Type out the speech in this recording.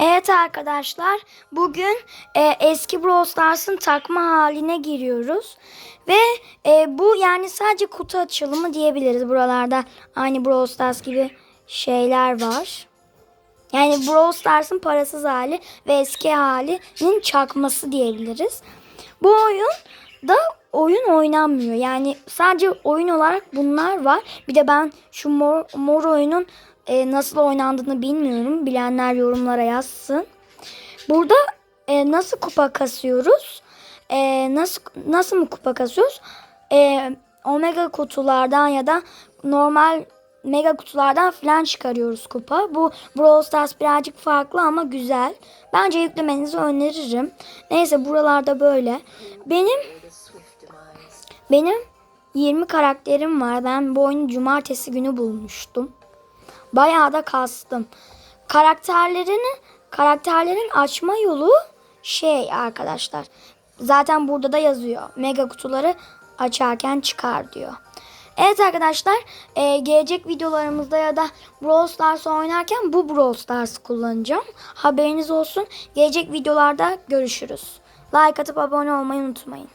Evet arkadaşlar bugün e, eski Brawl Stars'ın takma haline giriyoruz. Ve e, bu yani sadece kutu açılımı diyebiliriz. Buralarda aynı Brawl Stars gibi şeyler var. Yani Brawl Stars'ın parasız hali ve eski halinin çakması diyebiliriz. Bu oyun oynanmıyor. Yani sadece oyun olarak bunlar var. Bir de ben şu mor, mor oyunun e, nasıl oynandığını bilmiyorum. Bilenler yorumlara yazsın. Burada e, nasıl kupa kasıyoruz? E, nasıl nasıl mı kupa kasıyoruz? E, omega kutulardan ya da normal mega kutulardan falan çıkarıyoruz kupa. Bu Brawl Stars birazcık farklı ama güzel. Bence yüklemenizi öneririm. Neyse buralarda böyle. Benim benim 20 karakterim var. Ben bu oyunu cumartesi günü bulmuştum. Bayağı da kastım. Karakterlerini karakterlerin açma yolu şey arkadaşlar. Zaten burada da yazıyor. Mega kutuları açarken çıkar diyor. Evet arkadaşlar e, gelecek videolarımızda ya da Brawl Stars oynarken bu Brawl Stars kullanacağım. Haberiniz olsun. Gelecek videolarda görüşürüz. Like atıp abone olmayı unutmayın.